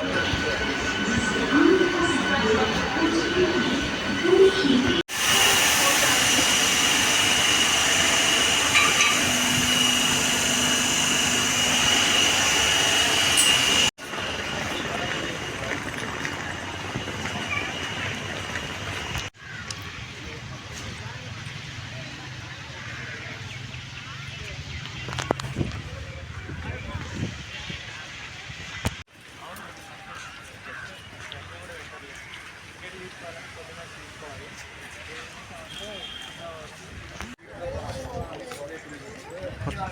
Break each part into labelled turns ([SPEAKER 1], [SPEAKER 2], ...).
[SPEAKER 1] Thank you.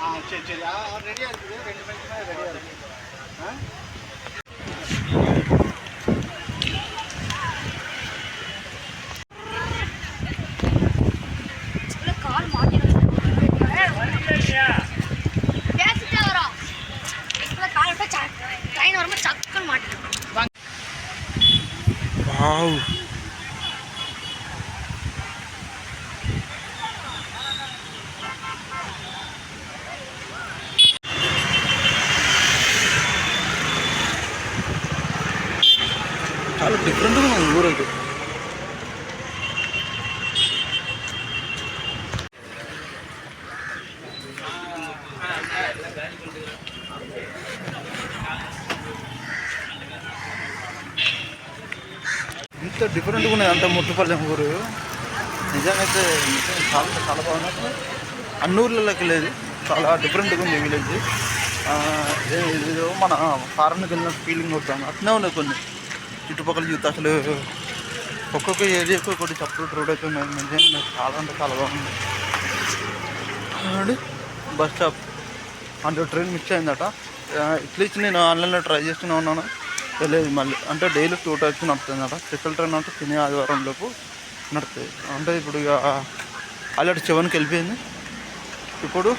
[SPEAKER 1] ஆ சரி சரி. ரெடியாக இருக்குது. ரெண்டு மணிக்கு மேலே ரெடியாக இருக்குது. ஆ?
[SPEAKER 2] ఇంత డిఫరెంట్గా ఉన్నది అంత ముట్టుపల్లెం ఊరు. నిజంగా నిజంగా చాలా అంటే చాలా బాగున్నది అన్నూర్లలోకి లేదు. చాలా డిఫరెంట్గా ఉంది విలేజ్ ఏదో మన ఫారెన్కి వెళ్ళిన ఫీలింగ్ వస్తాం అట్నే ఉన్నాయి కొన్ని. చుట్టుపక్కల చూస్తే అసలు ఒక్కొక్క ఏరియాకు ఒకటి సపరేట్ రోడ్ అయితే ఉన్నది నిజంగా చాలా అంటే చాలా బాగుంది. అండి బస్ స్టాప్. అంటే ట్రైన్ మిస్ అయిందట. అట్లీస్ట్ నేను ఆన్లైన్లో ట్రై చేస్తూనే ఉన్నాను. తెలియదు మళ్ళీ. అంటే డైలీ టూ టైప్స్ నడుతుందట స్పెషల్ ట్రైన్ అంటే శని ఆదివారం లోపు నడుతుంది అంటే ఇప్పుడు ఇక ఆల్రెడీ సెవెన్కి వెళ్ళిపోయింది. ఇప్పుడు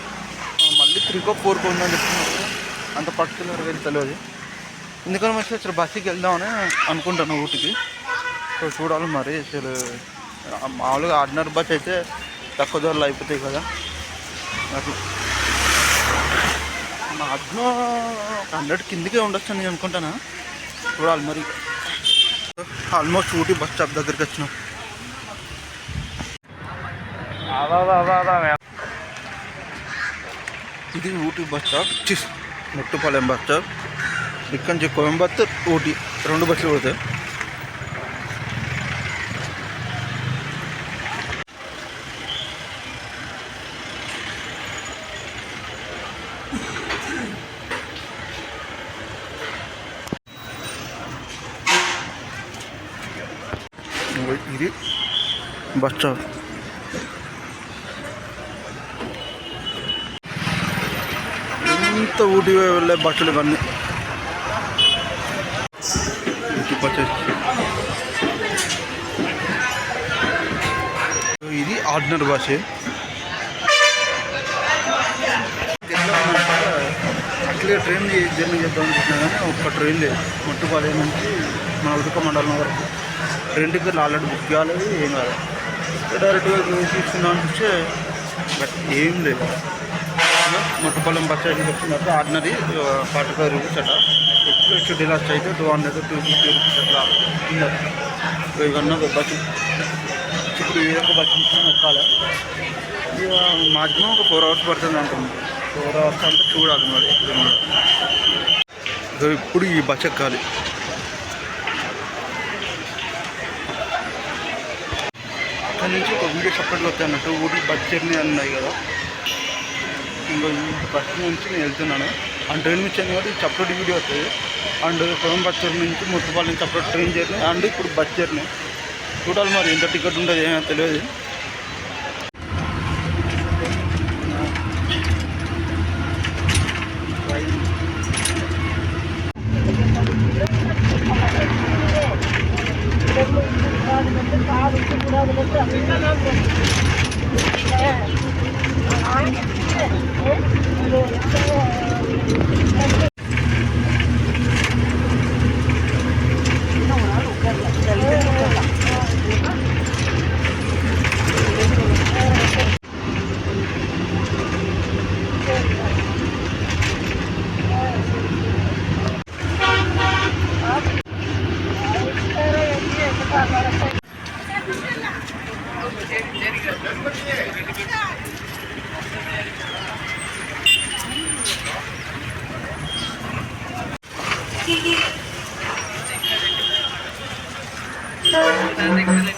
[SPEAKER 2] మళ్ళీ త్రీకో ఫోర్కో ఉందని చెప్తున్నారు. అంత పర్టికులర్ అయితే తెలియదు. ఎందుకని మంచిగా అసలు బస్సుకి వెళ్దామని అనుకుంటాను ఊటికి. సో చూడాలి మరి. అసలు మామూలుగా ఆర్డినర్ బస్ అయితే తక్కువ ధరలు అయిపోతాయి కదా. అట్లా. మాక్సిమం ఒక హండ్రెడ్ కిందకే ఉండొచ్చు అని అనుకుంటాను? చూడాలి మరి ఆల్మోస్ట్ ఊటీ బస్ స్టాప్ దగ్గరికి వచ్చినాం ఇది ఊటీ బస్ స్టాప్ చిస్ ముట్టుపాలెం బస్ స్టాప్ ఇక్కడి నుంచి కోయంబత్తూర్ ఊటీ రెండు బస్సులు పోతాయి ఇది బస్ ఎంత ఇంత ఊటీ వెళ్ళే బస్సులు ఇవన్నీ. ఇది ఆర్డినర్ బస్సే అట్లే ట్రైన్ జర్నీ చేద్దాం అనుకుంటున్నా కానీ ఒక్క ట్రైన్ లేదు. ముట్టుపాలెం నుంచి మన ఉదక మండలం వరకు. ట్రైన్ టికెట్లు ఆల్రెడీ బుక్ కాలేదు ఏం కాలేదు డైరెక్ట్గా తీసుకుందాం చూస్తే బట్ ఏం లేదు. మొట్టపల్లం బస్ స్టాండ్కి వచ్చినట్టు ఆర్డినరీ ఫార్టీ ఫైవ్ రూపీస్ అట. ఎక్స్ప్రెస్ డిలాక్స్ అయితే two hundred two fifty rupees అట్లా ఉన్నారు ఇవన్నీ బస్సు ఇప్పుడు ఏ ఒక బస్సు ఎక్కాలి. ఇక మాక్సిమం ఒక ఫోర్ అవర్స్ పడుతుంది అంటుంది ఫోర్ అవర్స్ అంటే చూడాలి మరి. ఇప్పుడు ఈ బస్ ఎక్కాలి. అక్కడి నుంచి ఒక వీడియో సపరేట్గా వస్తాయి అన్నట్టు ఊటి బస్ జర్నీ ఉన్నాయి కదా. ఇంకో బస్ నుంచి నేను వెళ్తున్నాను. ఆ ట్రైన్ నుంచి కాబట్టి సపరేట్ వీడియో వస్తుంది అండ్ కోయంబత్తూరు నుంచి ముట్టుపాల నుంచి సపరేట్ ట్రైన్ జర్నీ అండ్ ఇప్పుడు బస్ జర్నీ చూడాలి మరి ఎంత టికెట్ ఉంటుంది ఏమో తెలియదు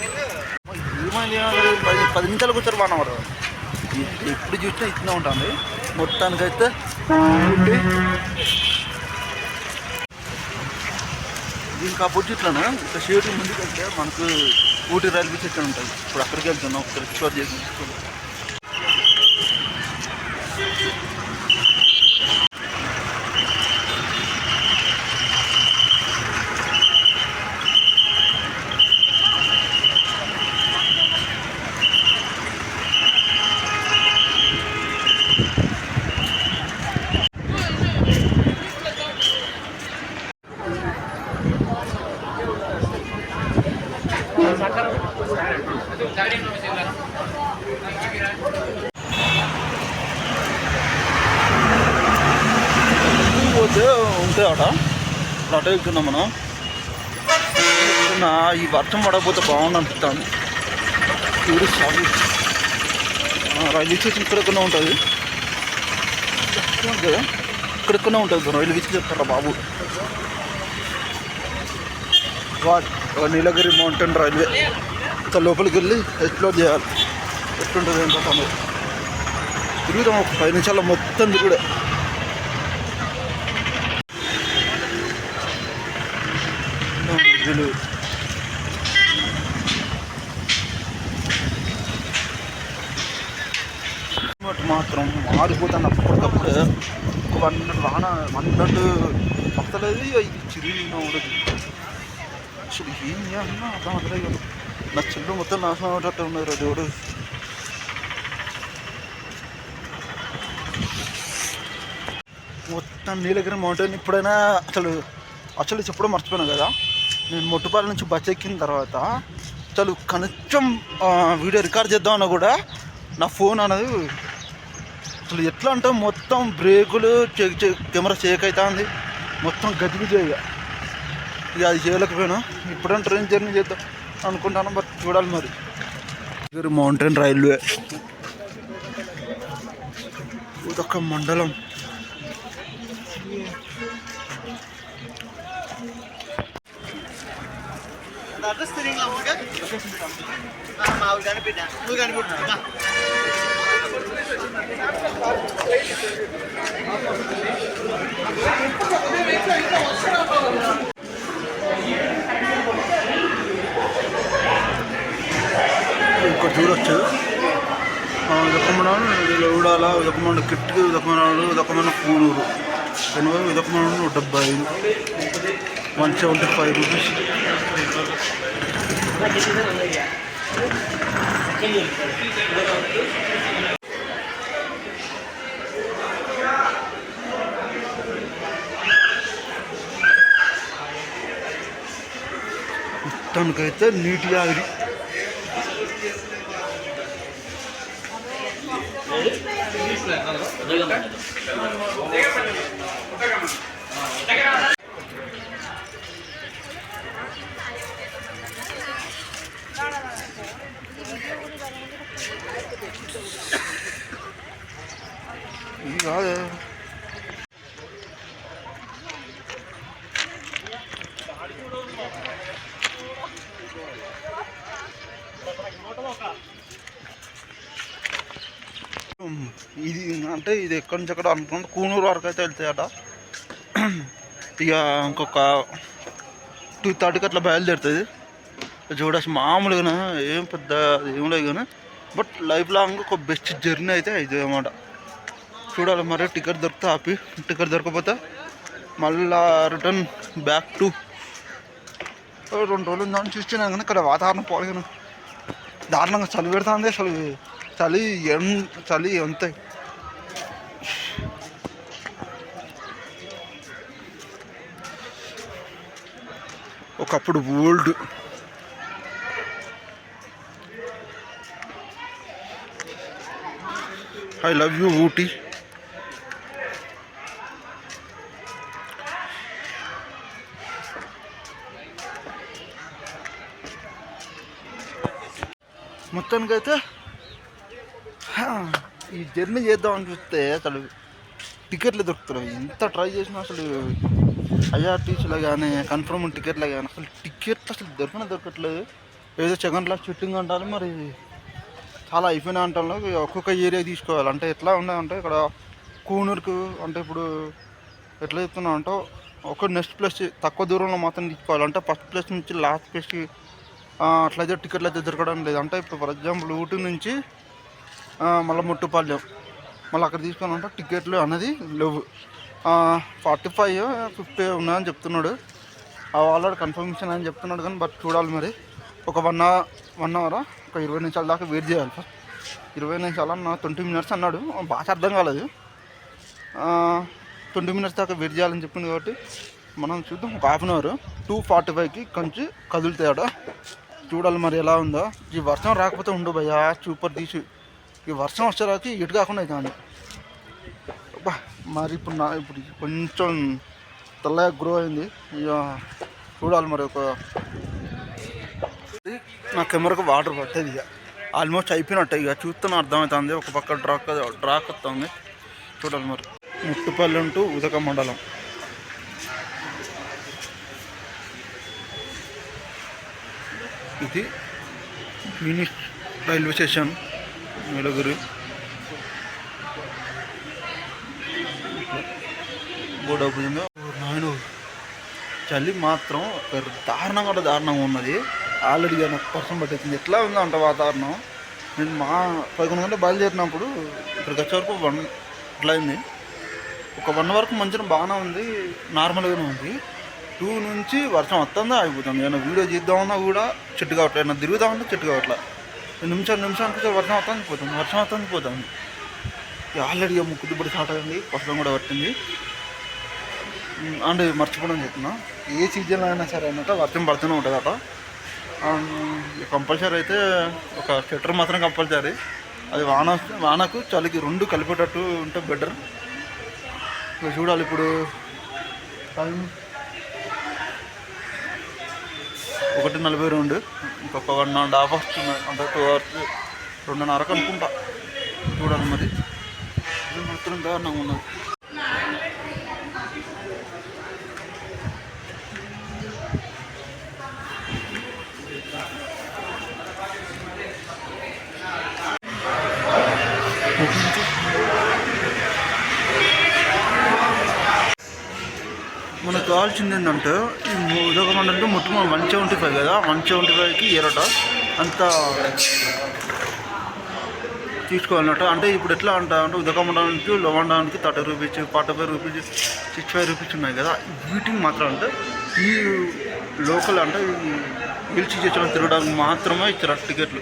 [SPEAKER 2] ఏమైంది ఏమైంది? పది పది నిమిషాలు కూర్చొని బాగున్నారు అయితే ఇట్లా ఉంటుంది. మొత్తానికైతే ఏంటి? దీనికి ఆపోజిట్లోనే ఒక షేర్ ముందుకు వెళ్తే మనకు ఊటీ రైల్వే స్టేషన్ ఉంటుంది. ఇప్పుడు అక్కడికి వెళ్తున్నాం ఒకసారి ఎక్స్ప్లోర్ చేసి పోతే ఉంటాయి అట ఇప్పుడు మనం. ఈ వర్షం పడకపోతే బాగుంది అనిపిస్తుంది టూరిస్ట్ సాగు రైల్వే స్టేషన్ ఇక్కడెక్కడ ఉంటుంది. కదా ఇక్కడెక్కడ ఉంటుంది. రైల్వే స్టేషన్ చెప్తారా బాబు? What Nilgiri mountain railway. ఇంకా లోపలికి వెళ్ళి ఎక్స్ప్లోర్ చేయాలి. ఎట్లుంటుంది ఏంటో సమయం తిరుగుతాం ఒక పది నిమిషాల్లో మొత్తం తిరుగుడే. వీళ్ళు మాత్రం మారిపోతాను అప్పటికప్పుడు. ఒక వన్ వాన వన్ నట్టు పక్కలేదు ఇది చిరిగిన ఉండదు. అసలు ఏం చేయాలన్నా అర్థం అవ్వలేదు నా చెల్లు మొత్తం నాశనం అయ్యేటట్టు ఉన్నారు రా దేవుడు మొత్తం నీలగిరి మౌంటైన్ ఇప్పుడైనా అసలు అసలు చెప్పడం మర్చిపోయాను కదా. నేను మొట్టుపాల నుంచి బస్ ఎక్కిన తర్వాత అసలు కనీసం వీడియో రికార్డ్ చేద్దామన్నా కూడా నా ఫోన్ అనేది అసలు ఎట్లా అంటే మొత్తం బ్రేకులు చెక్ చెక్ కెమెరా షేక్ అవుతుంది మొత్తం గజిబిజి ఇక అది చేయలేకపోయినా. ఇప్పుడైనా ట్రైన్ జర్నీ చేద్దాం అనుకుంటాను బట్ చూడాలి మరి. ఇద్దరు మౌంటైన్ రైల్వే. ఇదొక మండలం.
[SPEAKER 1] నువ్వు కనిపెట్టున్నా
[SPEAKER 2] ఇక్కడ చూడొచ్చు. ఉదకమనాలు ఉడాల ఉదకమన కిట్టు ఉదకమనాలు ఉదకమన కూనూరు ఎనభై ఉదకమనాలు నూట డెబ్బై ఐదు. One seventy five rupees. మొత్తానికైతే 내가 만나줘. 내가 만나줘. 내가 만나줘. 내가 만나줘. 이거 하래. అంటే ఇది ఎక్కడి నుంచి ఎక్కడ అనుకుంటే కూనూరు వరకు అయితే వెళ్తాయట. ఇక ఇంకొక టూ థర్టీకి అట్లా బయలుదేరుతుంది. చూడచ్చు మామూలుగా ఏం పెద్ద ఏం లేదు కానీ బట్ లైఫ్ లాంగ్ ఒక బెస్ట్ జర్నీ అయితే ఇది అనమాట చూడాలి మరి టికెట్ దొరికితే ఆపి టికెట్ దొరకకపోతే మళ్ళా రిటర్న్ బ్యాక్ టు రెండు రోజులు దాన్ని చూస్తున్నాను కానీ ఇక్కడ వాతావరణం పోలేను దారుణంగా చలి పెడుతుంది అసలు. చలి ఎం చలి ఎంత ఒకప్పుడు old. I love you Ooty. మొత్తానికైతే ఈ జర్నీ చేద్దామని చూస్తే అసలు టికెట్లు దొరుకుతున్నాయి. ఎంత ట్రై చేసినా అసలు ఐఆర్టీసీలో కానీ కన్ఫర్మ్ టికెట్లో కానీ అసలు టికెట్లు అసలు దొరకనే దొరకట్లేదు. ఏదో సెకండ్ క్లాస్ షూటింగ్ అంటారు మరి. చాలా అయిపోయినా అంటాను ఒక్కొక్క ఏరియా తీసుకోవాలి. అంటే ఎట్లా ఉన్నాయంటే ఇక్కడ కూనూరుకు అంటే ఇప్పుడు ఎట్లా చెప్తున్నా అంటే ఒక నెక్స్ట్ ప్లేస్ తక్కువ దూరంలో మాత్రం తీసుకోవాలి. అంటే ఫస్ట్ ప్లేస్ నుంచి లాస్ట్ ప్లేస్కి అట్లయితే టికెట్లు అయితే దొరకడం లేదు. అంటే ఇప్పుడు ఫర్ ఎగ్జాంపుల్ ఊటీ నుంచి మళ్ళీ ముట్టుపాలెం మళ్ళీ అక్కడ తీసుకున్నామంటే టికెట్లు అనేది లేవు. ఫార్టీ ఫైవ్ ఫిఫ్టీ ఉన్నాయని చెప్తున్నాడు. ఆల్రెడీ కన్ఫర్మేషన్ అని చెప్తున్నాడు కానీ బట్ చూడాలి మరి. ఒక వన్ అవర్ వన్ అవర్ ఒక ఇరవై నిమిషాల దాకా వెయిట్ చేయాలి సార్. ఇరవై నిమిషాలు అన్న ట్వంటీ మినిట్స్ అన్నాడు. భాష అర్థం కాలేదు. ట్వంటీ మినిట్స్ దాకా వెయిట్ చేయాలని చెప్పింది కాబట్టి మనం చూద్దాం. ఒక half an hour two forty ఫైవ్కి కొంచెం కదులుతాయట. చూడాలి మరి ఎలా ఉందో. ఈ వర్షం రాకపోతే ఉండు భయ్యా సూపర్ తీసి. ఈ వర్షం వచ్చేరాకి ఇటు కాకుండా అవుతుంది అబ్బా. మరి ఇప్పుడు నా ఇప్పుడు కొంచెం తెల్లగా గ్రో అయింది. ఇక చూడాలి మరి ఒక నా కెమెరాకు వాటర్ పట్టేది ఇక ఆల్మోస్ట్ అయిపోయినట్టే ఇక చూస్తున్నా అర్థమవుతుంది. ఒక పక్క డ్రాక్ డ్రాక్ వస్తుంది. చూడాలి మరి. ముట్టుపల్లి ఉంటూ ఉదక మండలం. ఇది mini railway station Nilgiri. Godown నాయన చలి మాత్రం దారుణంగా అంటే దారుణంగా ఉన్నది. ఆల్రెడీగా నాకు పర్సన్ పట్టేసింది. ఎట్లా ఉందంట వాతావరణం. నేను మా పదకొండు గంటలు బయలుదేరినప్పుడు ఇక్కడికి వచ్చే వరకు వన్ ఇట్లా అయింది. ఒక వన్ వరకు మంచిగా బాగానే ఉంది. నార్మల్గానే ఉంది. టూ నుంచి వర్షం వస్తుందా అయిపోతుంది ఏమైనా వీడియో చేద్దామన్నా కూడా చెట్టు కావట్లేదు ఏమైనా తిరుగుదామన్నా చెట్టు కావట్లేదు నిమిషం నిమిషానికి వర్షం వస్తుంది పోతుంది. వర్షం వస్తుంది పోతుంది. ఆల్రెడీ ముక్కు దిబ్బడి స్టార్ట్ అయింది వర్షం కూడా పట్టింది. అండ్ మర్చిపోవడం చెప్తున్నా. ఏ సీజన్లో అయినా సరే అన్నట్టు వర్షం పడుతూనే ఉంటుంది అట. కంపల్సరీ అయితే ఒక స్వెటర్ మాత్రం కంపల్సరీ అది వాన వస్తే- వానకు చలికి రెండు కలిపేటట్టు ఉంటే బెటర్ ఇక చూడాలి ఇప్పుడు. టైం ఒకటి నలభై రెండు ఇంకొక వన్ అండ్ హాఫ్ వస్తుంది అంటే టూ అవర్స్ రెండున్నరకు అనుకుంటా చూడాలి మరి. మాత్రం దారుణంగా ఉన్నది మనకు కావాల్సింది ఏంటంటే ఈ ఉదకమండ మొత్తం వన్ సెవెంటీ ఫైవ్ కదా వన్ సెవెంటీ ఫైవ్కి ఏరట. అంత తీసుకోవాలన్నట్టు అంటే ఇప్పుడు ఎట్లా అంట అంటే ఉదకమండలానికి లవండానికి thirty rupees forty five rupees six five rupees ఉన్నాయి కదా. వీటికి మాత్రం అంటే ఈ లోకల్ అంటే ఈ హిల్ స్టేషన్ తిరగడానికి మాత్రమే ఇచ్చారు టికెట్లు.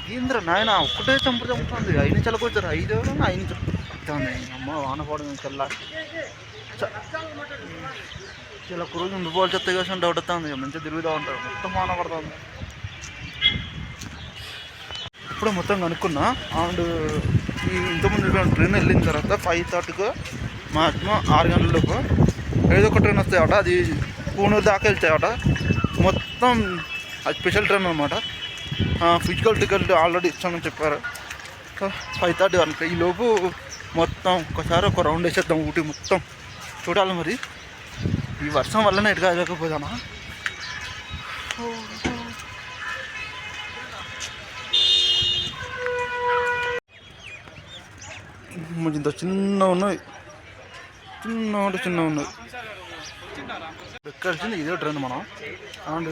[SPEAKER 2] ఏంద్ర నాయన? ఒక్కటే చంపు చంపుతుంది. ఐదు నిమిషాలకు వచ్చారు ఐదు ఐదు నిమిషాలు. అమ్మ వాన పడదు చల్ల. ఇలా ఒక రోజు ఉండిపోవాలి చెత్త కోసం డౌట్ వస్తుంది. మంచిగా తిరుగుతూ ఉంటారు. మొత్తం వాన పడుతుంది. ఇప్పుడు మొత్తం కనుక్కున్నా. అండ్ ఈ ఇంతకుముందు ట్రైన్ వెళ్ళిన తర్వాత ఫైవ్ థర్టీకి మాక్సిమం ఆరు గంటలకు ఏదో ఒక ట్రైన్ వస్తాయట. అది పూణూరు దాకా వెళ్తాయట. మొత్తం అది స్పెషల్ ట్రైన్ అనమాట ఫిజికల్ టికెట్ ఆల్రెడీ ఇస్తామని చెప్పారు. ఫైవ్ థర్టీ వరకు. ఈ లోపు మొత్తం ఒకసారి ఒక రౌండ్ వేసేద్దాం ఊటీ మొత్తం. చూడాలి మరి. ఈ వర్షం వల్లనే ఎటు కాలేకపోదామా ఇంత చిన్న ఉన్నాయి చిన్న అంటే చిన్న ఉన్నాయి ఎక్కాల్సింది ఇదే ట్రైన్ మనం. అండ్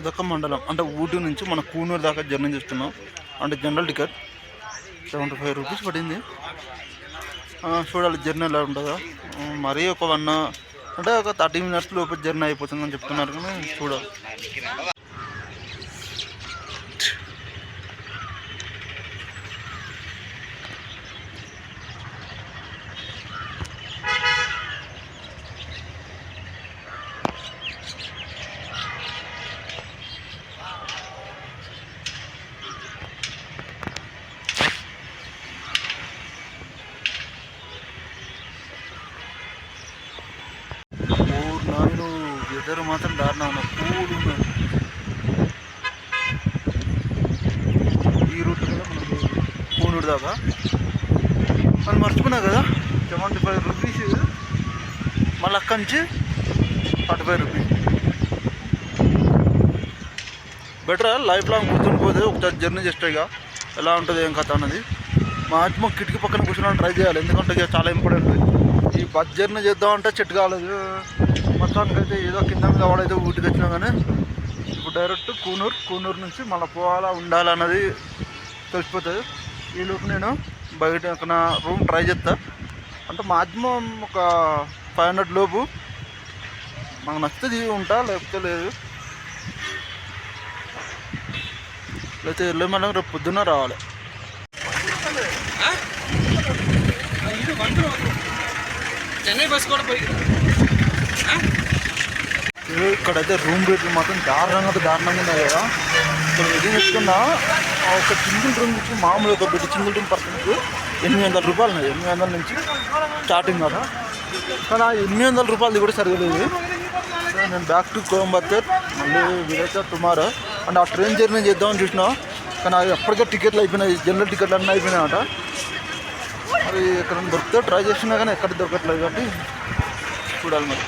[SPEAKER 2] ఇదొక మండలం. అంటే ఊటీ నుంచి మన కూనూరు దాకా జర్నీ చేస్తున్నాం. అంటే general ticket seventy five rupees పడింది. ఆ, చూడాలి జర్నీ ఎలా ఉంటుందో. మరీ ఒక వన్ అంటే ఒక థర్టీ మినిట్స్ లోపు జర్నీ అయిపోతుందని చెప్తున్నారు కానీ చూడాలి ఊరు నాయను వెదర్ మాత్రం దారుణం కూల్ ఉన్నది ఈ రూట్ కదా మనకు కూనూరు దాకా. మనం మర్చిపోయినా కదా సెవెంటీ ఫైవ్ రూపీస్ మళ్ళీ అక్కడి నుంచి forty five rupees. Better life long గుర్తుండిపోతే ఒకసారి జర్నీ చేస్తే ఇక ఎలా ఉంటుంది ఏం కథ అన్నది. మాక్సిమం కిటికీ పక్కన కూర్చొని ట్రై చేయాలి. ఎందుకంటే ఇక చాలా ఇంపార్టెంట్. ఈ బస్ జర్నీ చేద్దామంటే చెట్టు కాలేదు. మొత్తానికి అయితే ఏదో కింద మీద వాడైతే ఊటికి వచ్చినా కానీ ఇప్పుడు డైరెక్ట్ కూనూరు కూనూరు నుంచి మళ్ళీ పోవాలా ఉండాలా అన్నది తెలిసిపోతుంది. ఈ లోపు నేను బయట నా రూమ్ ట్రై చేస్తా. అంటే మాక్సిమం ఒక ఫైవ్ హండ్రెడ్ లోపు మనకు నచ్చితే ఉంటా లేకపోతే లేదు. లేకపోతే ఎర్లీ మనం రేపు పొద్దున్న రావాలి.
[SPEAKER 3] చెన్నై బస్ కూడా పోయి
[SPEAKER 2] ఇక్కడైతే రూమ్ రేట్లు మాత్రం దారుణంగా దారుణంగా ఉన్నాయి కదా. ఇక్కడ ఇది చెప్తున్నా ఆ ఒక సింగిల్ రూమ్ నుంచి మామూలు ఒక బిడ్డ సింగిల్ రూమ్ పర్సన్కి ఎనిమిది వందల రూపాయలు ఉన్నాయి. ఎనిమిది వందల నుంచి స్టార్టింగ్ కదా కానీ ఆ ఎనిమిది వందల రూపాయలది కూడా సరిగలేదు సో నేను బ్యాక్ టు కోయంబత్తూర్ మళ్ళీ వీలైతే టుమారో. అండ్ ఆ ట్రైన్ జర్నీ చేద్దామని చూసినా కానీ అది ఎప్పటికే టికెట్లు అయిపోయినాయి. జనరల్ టికెట్లు అన్నీ అయిపోయినాయట. అది ఎక్కడ దొరికితే ట్రై చేసినా కానీ ఎక్కడ దొరకట్లేదు కాబట్టి చూడాలి మరి.